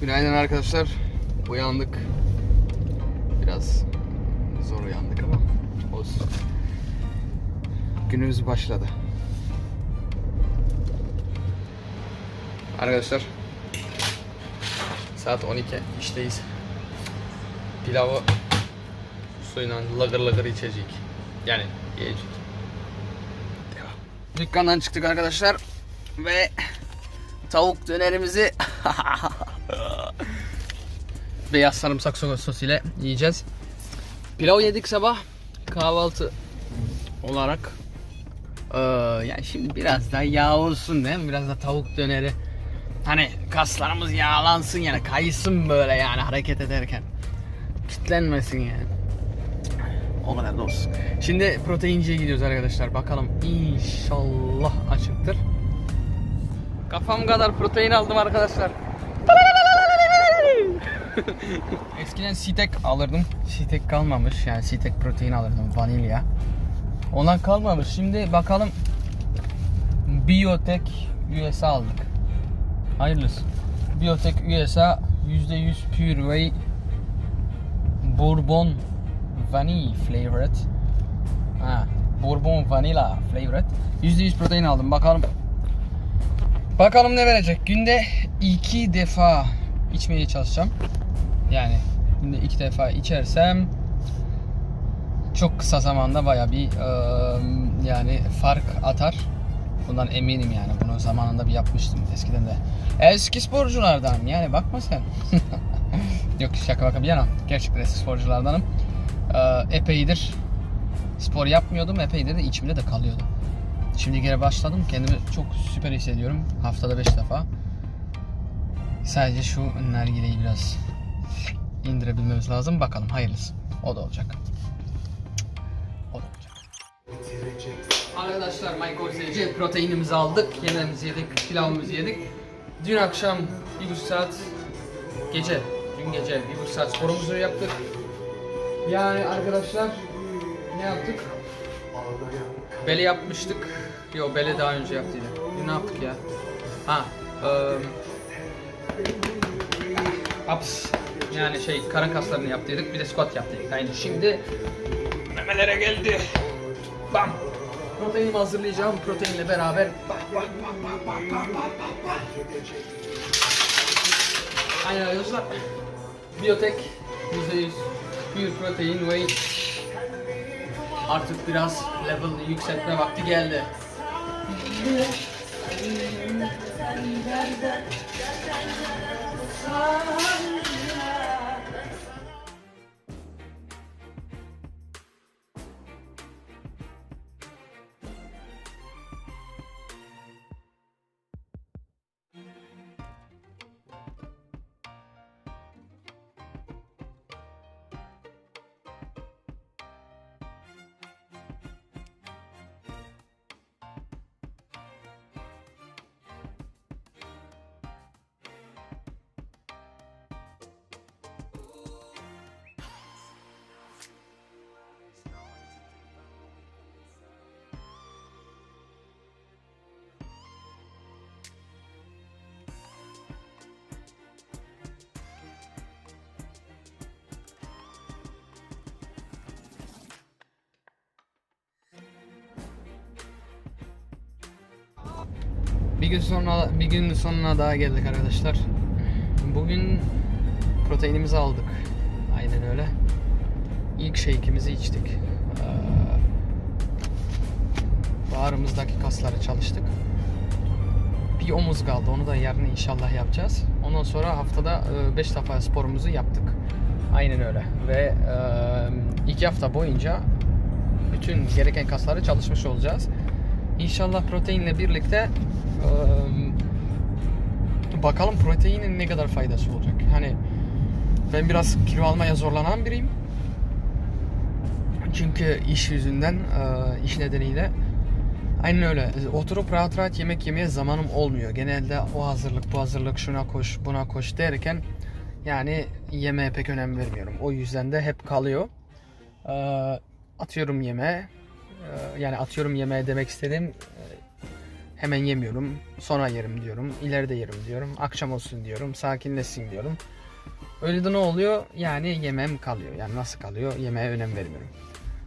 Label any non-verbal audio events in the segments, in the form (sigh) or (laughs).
Günaydın arkadaşlar. Uyandık. Biraz zor uyandık ama olsun. Günümüz başladı. Arkadaşlar saat 12 işteyiz. Pilavı suyla lıgır lıgır içecek. Yani yiyecek. Devam. Dükkandan çıktık arkadaşlar ve tavuk dönerimizi (laughs) beyaz sarımsak sos ile yiyeceğiz. Pilav yedik sabah kahvaltı olarak. Ee, yani şimdi biraz da yağ olsun değil mi? Biraz da tavuk döneri. Hani kaslarımız yağlansın yani kaysın böyle yani hareket ederken. Kitlenmesin yani. O kadar da olsun. Şimdi proteinciye gidiyoruz arkadaşlar. Bakalım inşallah açıktır. Kafam kadar protein aldım arkadaşlar. (laughs) Eskiden Sitek alırdım. Sitek kalmamış. Yani Sitek protein alırdım. Vanilya. Ondan kalmamış. Şimdi bakalım Biotech USA aldık. Hayırlısı. Biotech USA %100 Pure Whey Bourbon Vanille Flavored. Ha, Bourbon Vanilla Flavored. %100 protein aldım. Bakalım Bakalım ne verecek. Günde iki defa içmeye çalışacağım. Yani günde iki defa içersem çok kısa zamanda baya bir eee, yani fark atar. Bundan eminim yani. Bunu zamanında bir yapmıştım eskiden de. Eski sporculardan yani bakma sen. (laughs) Yok şaka baka bir yana. Gerçekten eski sporculardanım. Eee, epeydir spor yapmıyordum. Epeydir de içimde de kalıyordu. Şimdi geri başladım. Kendimi çok süper hissediyorum. Haftada 5 defa. Sadece şu nargileyi biraz indirebilmemiz lazım. Bakalım hayırlısı. O da olacak. O da olacak. Arkadaşlar Seyirci proteinimizi aldık. Yemeğimizi yedik. Pilavımızı yedik. Dün akşam bir buçuk saat gece, dün gece bir buçuk saat sporumuzu yaptık. Yani arkadaşlar ne yaptık? Beli yapmıştık. Yo beli daha önce yaptıydık. Ne yaptık ya? Ha. eee abs yani şey karın kaslarını yaptıydık. Bir de squat yaptıydık. Aynı şimdi memelere geldi. Bam. Proteinimi hazırlayacağım. Proteinle beraber bak bak bak bak bak bak bak bak bak. Aynen arkadaşlar. Biyotek %100 pure protein whey Artık biraz level yükseltme vakti geldi. Gün sonra bir gün sonuna daha geldik arkadaşlar. Bugün proteinimizi aldık. Aynen öyle. İlk shake'imizi içtik. Ee, Bağrımızdaki kasları çalıştık. Bir omuz kaldı. Onu da yarın inşallah yapacağız. Ondan sonra haftada 5 defa sporumuzu yaptık. Aynen öyle. Ve 2 hafta boyunca bütün gereken kasları çalışmış olacağız. İnşallah proteinle birlikte eee, bakalım proteinin ne kadar faydası olacak. Hani ben biraz kilo almaya zorlanan biriyim. Çünkü iş yüzünden, eee, iş nedeniyle aynen öyle. Oturup rahat rahat yemek yemeye zamanım olmuyor. Genelde o hazırlık, bu hazırlık, şuna koş, buna koş derken yani yemeğe pek önem vermiyorum. O yüzden de hep kalıyor. Atıyorum yemeğe. Eee, yani atıyorum yemeğe demek istediğim hemen yemiyorum. Sonra yerim diyorum. ileride yerim diyorum. Akşam olsun diyorum. Sakinleşsin diyorum. Öyle de ne oluyor? Yani yemem kalıyor. Yani nasıl kalıyor? Yemeğe önem vermiyorum.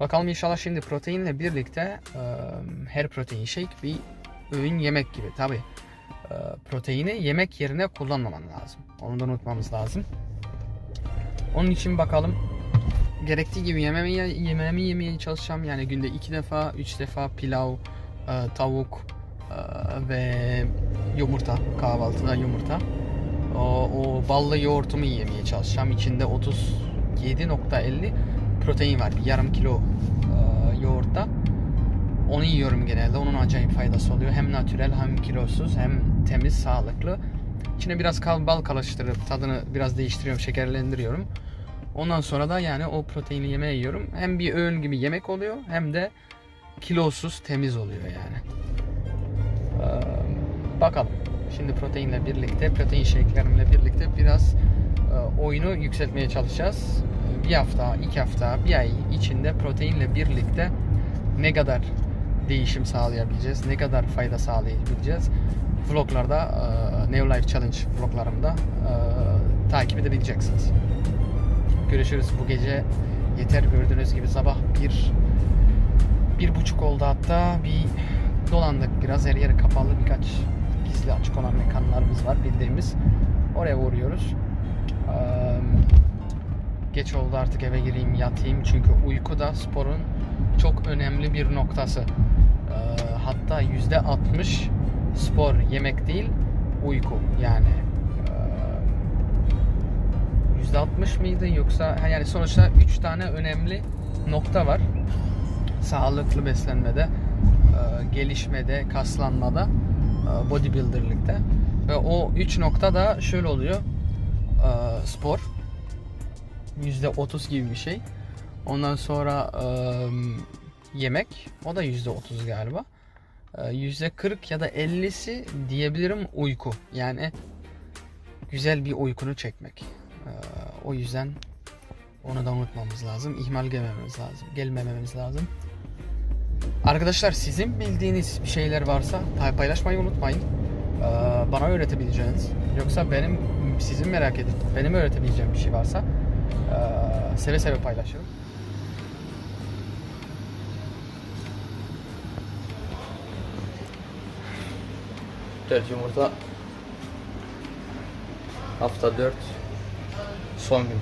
Bakalım inşallah şimdi proteinle birlikte e, her protein shake bir öğün yemek gibi. Tabi e, proteini yemek yerine kullanmaman lazım. Onu da unutmamız lazım. Onun için bakalım gerektiği gibi yemeğimi, yemeğimi yemeye çalışacağım. Yani günde iki defa, üç defa pilav, e, tavuk e, ve yumurta, kahvaltıda yumurta. O, o ballı yoğurtumu yemeye çalışacağım. İçinde 37.50 protein var. Yarım kilo e, yoğurtta. Onu yiyorum genelde. Onun acayip faydası oluyor. Hem natürel hem kilosuz hem temiz, sağlıklı. İçine biraz bal karıştırıp tadını biraz değiştiriyorum, şekerlendiriyorum. Ondan sonra da yani o proteini yemeği yiyorum. Hem bir öğün gibi yemek oluyor hem de kilosuz, temiz oluyor yani. Ee, bakalım. Şimdi proteinle birlikte, protein shake'lerimle birlikte biraz e, oyunu yükseltmeye çalışacağız. Bir hafta, iki hafta, bir ay içinde proteinle birlikte ne kadar değişim sağlayabileceğiz, ne kadar fayda sağlayabileceğiz vloglarda, e, Neo Life Challenge vloglarımda e, takip edebileceksiniz. Görüşürüz bu gece. Yeter gördüğünüz gibi sabah bir bir buçuk oldu hatta bir dolandık biraz her yeri kapalı birkaç gizli açık olan mekanlarımız var bildiğimiz. Oraya uğruyoruz. Geç oldu artık eve gireyim yatayım çünkü uyku da sporun çok önemli bir noktası. Hatta yüzde 60 spor yemek değil uyku yani %60 mıydı yoksa yani sonuçta 3 tane önemli nokta var. Sağlıklı beslenmede, eee, gelişmede, kaslanmada, eee, bodybuilderlıkta. Ve o 3 nokta da şöyle oluyor. Eee, spor %30 gibi bir şey. Ondan sonra yemek o da %30 galiba. Eee, %40 ya da 50'si diyebilirim uyku. Yani güzel bir uykunu çekmek. Eee, o yüzden onu da unutmamız lazım. İhmal gelmememiz lazım. Gelmememiz lazım. Arkadaşlar sizin bildiğiniz bir şeyler varsa pay- paylaşmayı unutmayın. Eee, bana öğretebileceğiniz. Yoksa benim sizin merak edip benim öğretebileceğim bir şey varsa eee, seve seve paylaşırım. Dört yumurta hafta 4 son gün.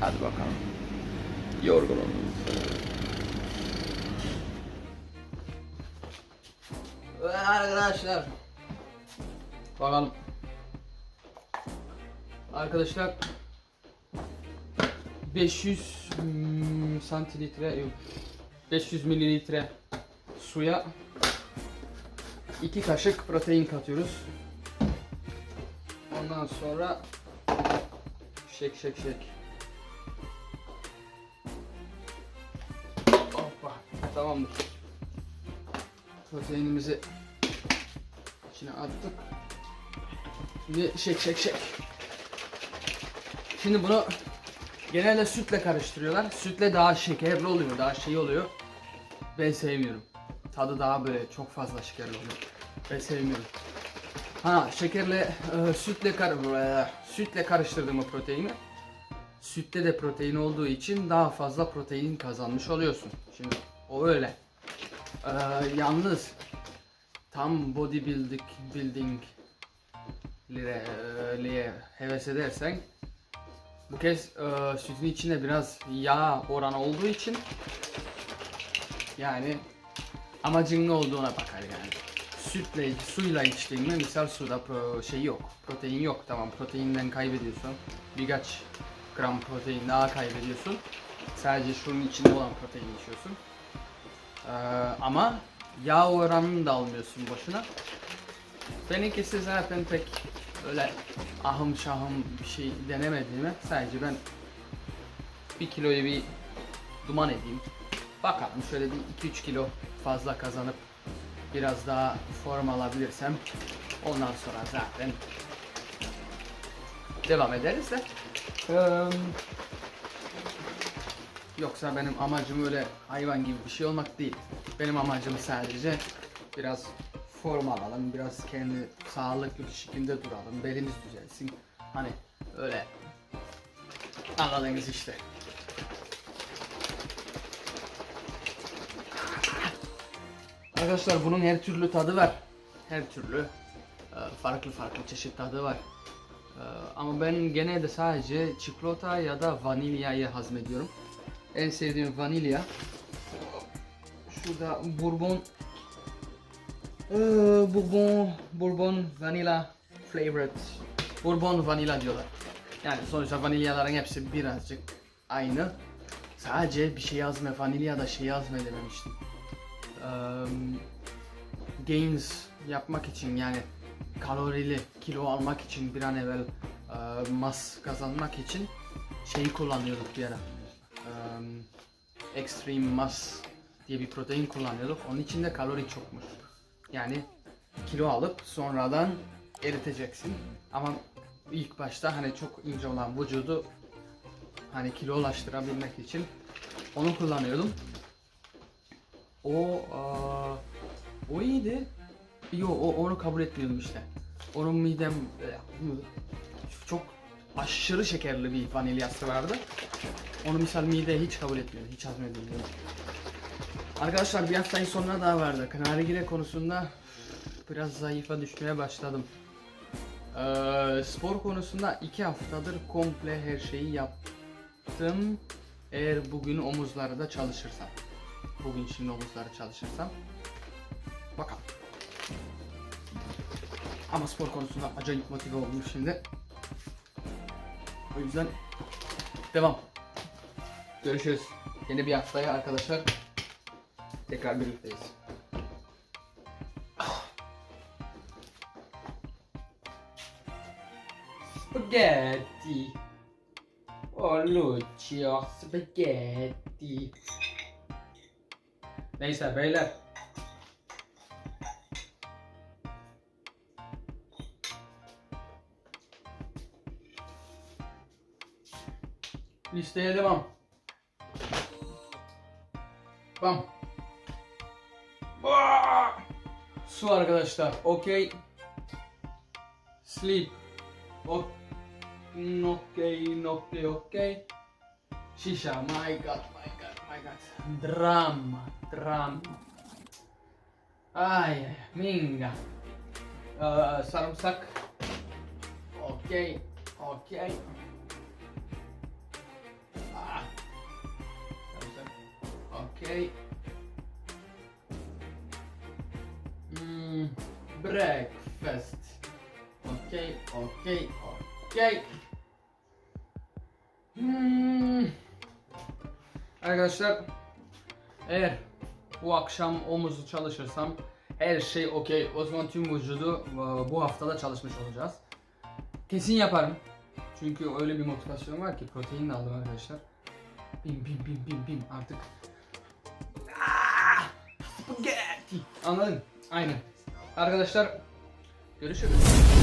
Hadi bakalım. Yorgunum. Arkadaşlar bakalım. Arkadaşlar 500 hmm, santilitre yok 500 mililitre suya 2 kaşık protein katıyoruz. Ondan sonra şek şek şek. Hoppa. Tamamdır. Proteinimizi içine attık. Şimdi şek şek şek. Şimdi bunu genelde sütle karıştırıyorlar. Sütle daha şekerli oluyor, daha şey oluyor. Ben sevmiyorum. Tadı daha böyle çok fazla şekerli oluyor. Ben sevmiyorum. Ha şekerle e, sütle kar e, sütle karıştırdığım o proteini sütte de protein olduğu için daha fazla protein kazanmış oluyorsun. Şimdi o öyle. E, yalnız tam bodybuilding building liye heves edersen bu kez e, sütün içinde biraz yağ oranı olduğu için yani amacın ne olduğuna bakar yani. Sütle, suyla içtiğinde misal suda pro, şey yok, protein yok tamam proteinden kaybediyorsun. Birkaç gram protein daha kaybediyorsun. Sadece şunun içinde olan protein içiyorsun. Ee, ama yağ oranını da almıyorsun boşuna. Benimkisi zaten pek öyle ahım şahım bir şey denemediğime sadece ben bir kiloyu bir duman edeyim. Bakalım şöyle bir 2-3 kilo fazla kazanıp biraz daha form alabilirsem ondan sonra zaten devam ederiz de. Yoksa benim amacım öyle hayvan gibi bir şey olmak değil. Benim amacım sadece Biraz form alalım, biraz kendi sağlıklı bir şekilde duralım, belimiz düzelsin. Hani öyle anladınız işte. Arkadaşlar bunun her türlü tadı var. Her türlü e, farklı farklı çeşit tadı var. E, Ama ben genelde sadece çikolata ya da vanilyayı hazmediyorum. En sevdiğim vanilya. Şurada bourbon ee, bourbon bourbon vanilla flavored bourbon vanilla diyorlar. Yani sonuçta vanilyaların hepsi birazcık aynı. Sadece bir şey yazma vanilya da şey yazma dememiştim. Gains yapmak için yani kalorili kilo almak için bir an evvel e, mas kazanmak için şeyi kullanıyorduk bir ara. Ee, extreme mass diye bir protein kullanıyorduk. Onun içinde kalori çokmuş. Yani kilo alıp sonradan eriteceksin. Ama ilk başta hani çok ince olan vücudu hani kilo ulaştırabilmek için onu kullanıyordum. O o iyiydi. Yo o onu kabul etmiyordum işte. Onun midem e, çok aşırı şekerli bir vanilyası vardı. Onu misal mide hiç kabul etmiyordu. Hiç hazmedemiyordu. Arkadaşlar bir haftayın sonuna daha vardı. Nargile konusunda biraz zayıfa düşmeye başladım. Ee, spor konusunda iki haftadır komple her şeyi yaptım. Eğer bugün omuzları da çalışırsam. Bugün şimdi omuzları çalışırsam. Bakalım. Ama spor konusunda acayip motive oldum şimdi. O yüzden devam. Görüşürüz. Yeni bir haftaya arkadaşlar. Tekrar birlikteyiz. Spaghetti. Oh Lucio, spaghetti. Neyse beyler. Listeye devam. Bam. Aa! Su arkadaşlar. Okey. Sleep. Ok. Okey, okey, okey. Şişa. My god, my god, Drama, drama. Ay, minga. Ee, sarımsak. Okey, okey. Sarımsak. Okey. Mm, breakfast. Okey, okey, okey. Hmm. Arkadaşlar eğer bu akşam omuzu çalışırsam her şey okey. O zaman tüm vücudu e, bu haftada çalışmış olacağız. Kesin yaparım. Çünkü öyle bir motivasyon var ki protein de aldım arkadaşlar. Bim bim bim bim bim artık. Ah! Anladın? Aynen. Arkadaşlar görüşürüz.